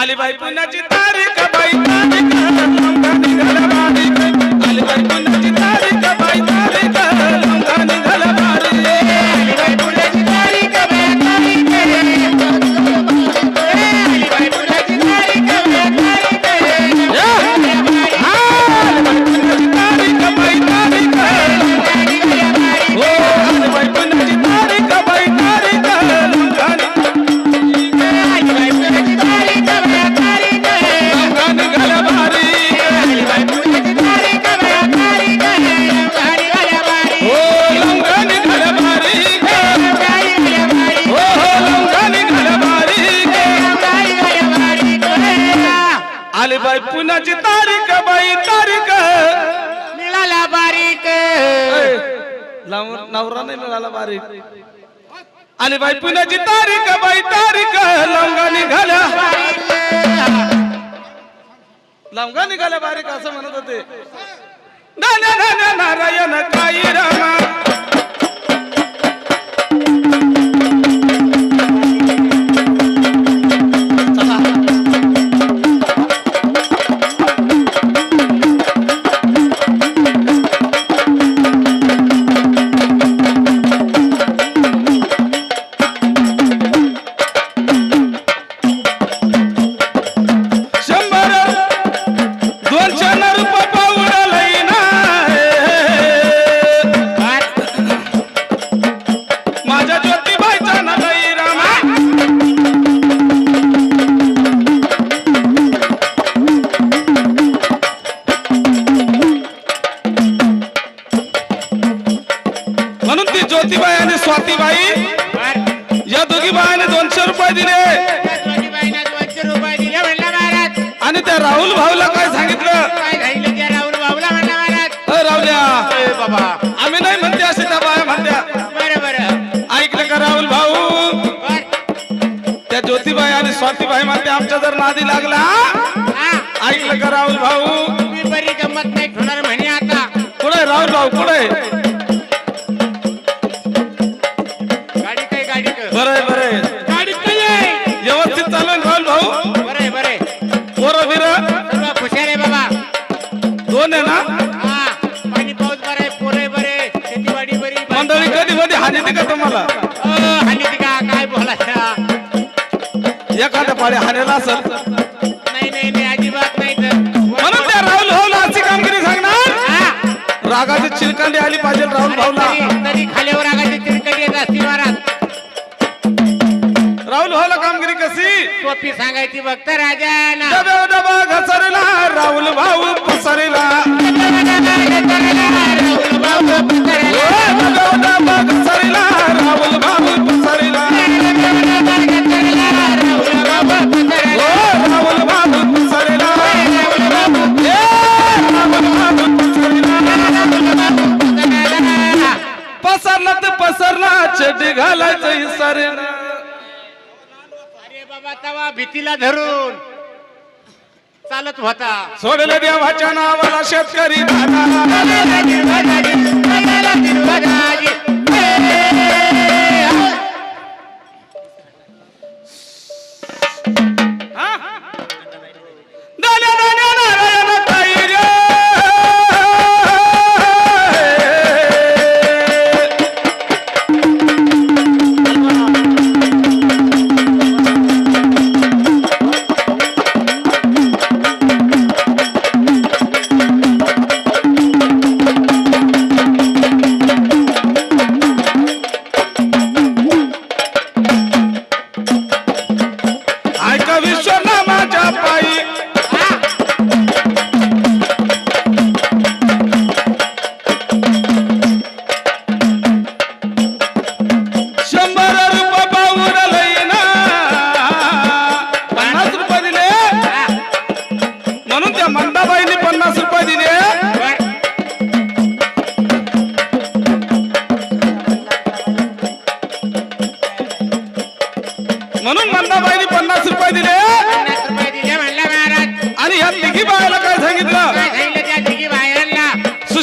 आली बाई पुण्याची तारीख बाई तारीख नाही मिळाला बारीक आली बाई पुण्याची तारीख बाई तारीख लवंगा निघाल्या. लवंगा निघाल्या बारीक असं म्हणत होते. ना ना ना ना नारायण काही रामा. ज्योतिबाई आणि स्वातीबाई. या दोघी बाईने दोनशे रुपये दिले. दोनशे रुपये दिले म्हणला महाराज आणि त्या राहुल भाऊला काय सांगितलं? काय झालं त्या राहुल भाऊला म्हणला महाराज अ राहुल्या ए बाबा आम्ही नाही म्हणते असे त्या बाया म्हणत्या. बरं बरं ऐकलं का राहुल भाऊ? बर. त्या ज्योतिबाई आणि स्वातीबाई म्हणते आमच्या जर नादी लागला हा ऐकलं का राहुल भाऊ? तुम्ही बरी गंमत नाही ठेवणार म्हणे आता. कुठे राहुल भाऊ? कुठे दोन आहे ना? पाणी पाऊस बरं पोरं बरे शेतीवाडी बरी मंडळी कधी मध्ये हानी का तुम्हाला? हानी का काय बोलायचं एखाद्या पाड्या हानेला असेल. नाही नाही नाही अजिबात नाही तर म्हणून त्या राहुल भाऊला अशी कामगिरी सांगणार? हा, रागाची चिरकांडी आली पाहिजे राहुल भाऊला. तरी तरी खाल्यावर आगाची तिरकटी येत असती महाराज राहुल भाऊला कामगिरी कशी? टोपी सांगायची बघत राजाना डबा डबा घसरला राहुल भाऊ पसरला डबा डबा घसरला राहुल भाऊ पसरला. भीतीला धरून. चालत होता. सोडलं देवाच्या नावाला शेतकरी दादा दाल्या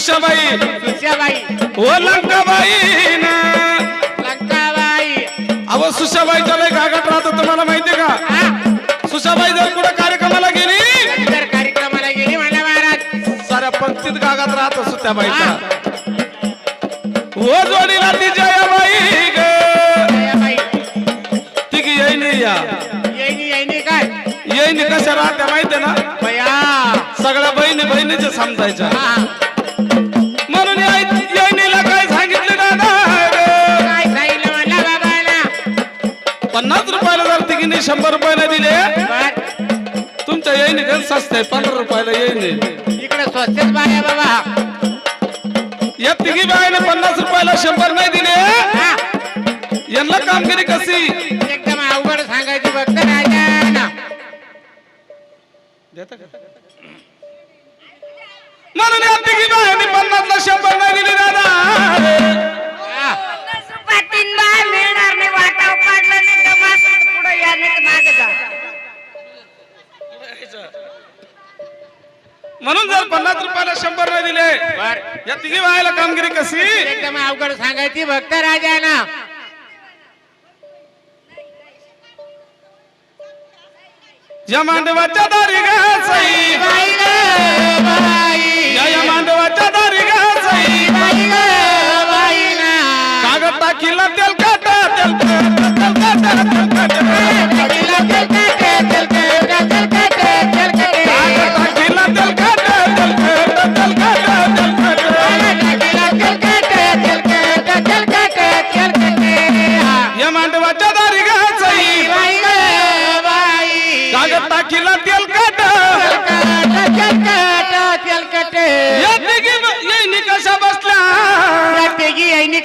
सुशाबाई. सुशाबाई. हो लंकाबाई. ना लंकाबाई. अहो सुशाबाईचा लय घागाट राहतो तुम्हाला माहिती का? सुशाबाई जर कुठे कार्यक्रमाला गेली? जर कार्यक्रमाला गेली म्हणा महाराज. सारा पंक्तीत गागात राहतो सुशाबाईचा हो. जोडीला ती जयाबाई ग. तिघी येईन या. येईन येईन काय? येईन कशा राहत्या माहिती ना? सगळ्या बहिणी बहिणीच्या समजायच्या शंभर रुपयाला दिले. तुमच्या येईनी गण स्वस्त आहे पंधरा रुपयाला येईनी. इकडे स्वस्तच बाया बाबा. या तिघी बाईने पन्नास रुपयाला शंभर नाही दिले. हा. यांना कामगिरी कशी? एकदम अवघड सांगायची फक्त राजा. ना म्हणून या तिघी बाईने पन्नासला शंभर नाही दिले दादा. नाही मागे जा. म्हणून जर पन्नास रुपयाला शंभर नाही दिले या तिघी बाईला कामगिरी कशी? एकदम अवघड सांगायची भक्त राजा ना या मांडवाच्या दारी घासाई बाई ग बाई. या मांडवाच्या दारी घासाई बाई कागद टाकीला तेल काटा तेल काटा, टाकीला तेलकट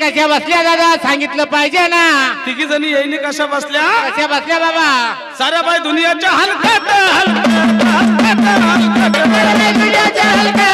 कशा बसल्या दादा सांगितलं पाहिजे ना तिघी जणी येईनी कशा बसल्या? कशा बसल्या बाबा साऱ्या बाय दुनियाच्या हलक्या हलक्या हलकट दुनियाच्या